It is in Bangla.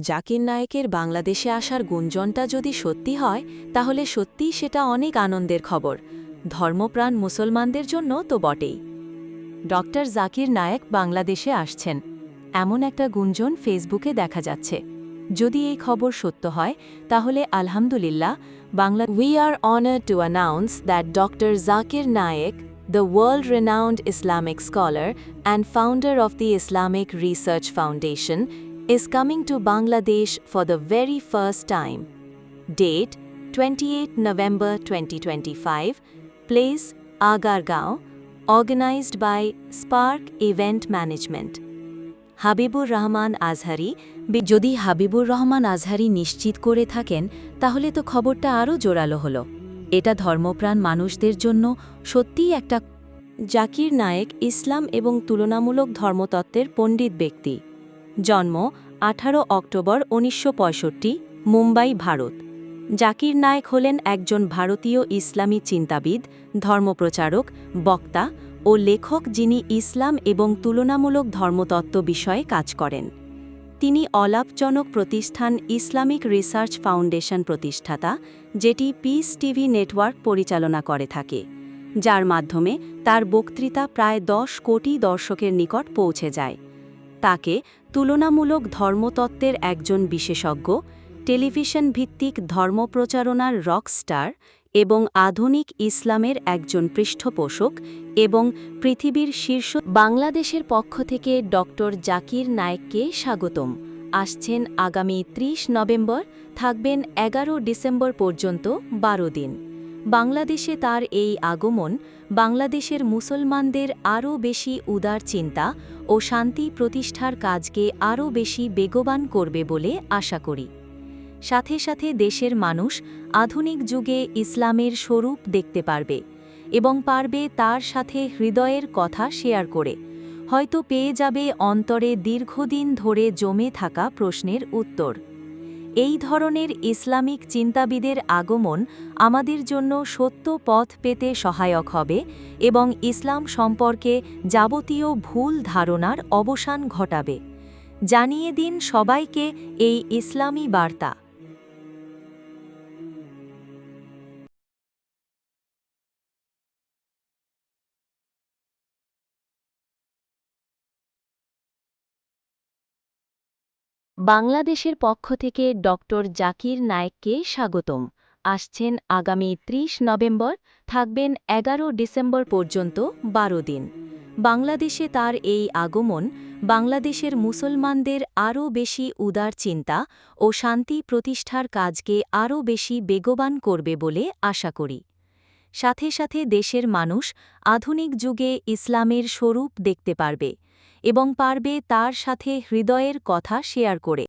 জাকির নায়েকের বাংলাদেশে আসার গুঞ্জনটা যদি সত্যি হয় তাহলে সত্যিই সেটা অনেক আনন্দের খবর। ধর্মপ্রাণ মুসলমানদের জন্য তো বটেই। ডক্টর জাকির নায়েক বাংলাদেশে আসছেন। এমন একটা গুঞ্জন ফেসবুকে দেখা যাচ্ছে। যদি এই খবর সত্য হয় তাহলে আলহামদুলিল্লাহ Bangla we are honour to announce that doctor Zakir Naik the world-renowned Islamic scholar and founder of the Islamic Research Foundation, is coming to Bangladesh for the very first time. Date 28 November 2025. Place, Agargaon. Organized by Spark Event Management. Habibur Rahman Azhari যদি হাবিবুর রহমান আজহারি নিশ্চিত করে থাকেন, তাহলে তো খবরটা আরও জোরালো হলো এটা ধর্মপ্রাণ মানুষদের জন্য সত্যিই একটা জাকির নায়েক ইসলাম এবং তুলনামূলক ধর্মতত্ত্বের পণ্ডিত ব্যক্তি জন্ম আঠারো অক্টোবর উনিশশো পঁয়ষট্টি, মুম্বাই, ভারত। জাকির নায়েক হলেন একজন ভারতীয় ইসলামী চিন্তাবিদ, ধর্মপ্রচারক, বক্তা ও লেখক যিনি ইসলাম এবং তুলনামূলক ধর্মতত্ত্ব বিষয়ে কাজ করেন। তিনি অলাভজনক প্রতিষ্ঠান ইসলামিক রিসার্চ ফাউন্ডেশন প্রতিষ্ঠাতা, যেটি পিস টিভি নেটওয়ার্ক পরিচালনা করে থাকে, যার মাধ্যমে তার বক্তৃতা প্রায় দশ কোটি দর্শকের নিকট পৌঁছে যায়। তাকে তুলনামূলক ধর্মতত্ত্বের একজন বিশেষজ্ঞ টেলিভিশন ভিত্তিক ধর্মপ্রচারণার রকস্টার এবং আধুনিক ইসলামের একজন পৃষ্ঠপোষক এবং পৃথিবীর শীর্ষ বাংলাদেশের পক্ষ থেকে ডক্টর জাকির নায়েককে স্বাগতম। আসছেন আগামী ৩০ নভেম্বর, থাকবেন এগারো ডিসেম্বর পর্যন্ত বারো দিন। বাংলাদেশে তার এই আগমন বাংলাদেশের মুসলমানদের আরও বেশি উদার চিন্তা ও শান্তি প্রতিষ্ঠার কাজকে আরও বেশি বেগবান করবে বলে আশা করি। সাথে সাথে দেশের মানুষ আধুনিক যুগে ইসলামের স্বরূপ দেখতে পারবে এবং পারবে তার সাথে হৃদয়ের কথা শেয়ার করে। হয়তো পেয়ে যাবে অন্তরে দীর্ঘদিন ধরে জমে থাকা প্রশ্নের উত্তর। এই ধরনের ইসলামিক চিন্তাবিদের আগমন আমাদের জন্য সত্য পথ পেতে সহায়ক হবে এবং ইসলাম সম্পর্কে যাবতীয় ভুল ধারণার অবসান ঘটাবে। জানিয়ে দিন সবাইকে এই ইসলামী বার্তা। বাংলাদেশের পক্ষ থেকে ডক্টর জাকির নায়েককে স্বাগতম। আসছেন আগামী ৩০ নভেম্বর, থাকবেন এগারো ডিসেম্বর পর্যন্ত বারো দিন। বাংলাদেশে তার এই আগমন বাংলাদেশের মুসলমানদের আরও বেশি উদার চিন্তা ও শান্তি প্রতিষ্ঠার কাজকে আরও বেশি বেগবান করবে বলে আশা করি। সাথে সাথে দেশের মানুষ আধুনিক যুগে ইসলামের স্বরূপ দেখতে পারবে। এবং পারবে তার সাথে হৃদয়ের কথা শেয়ার করে।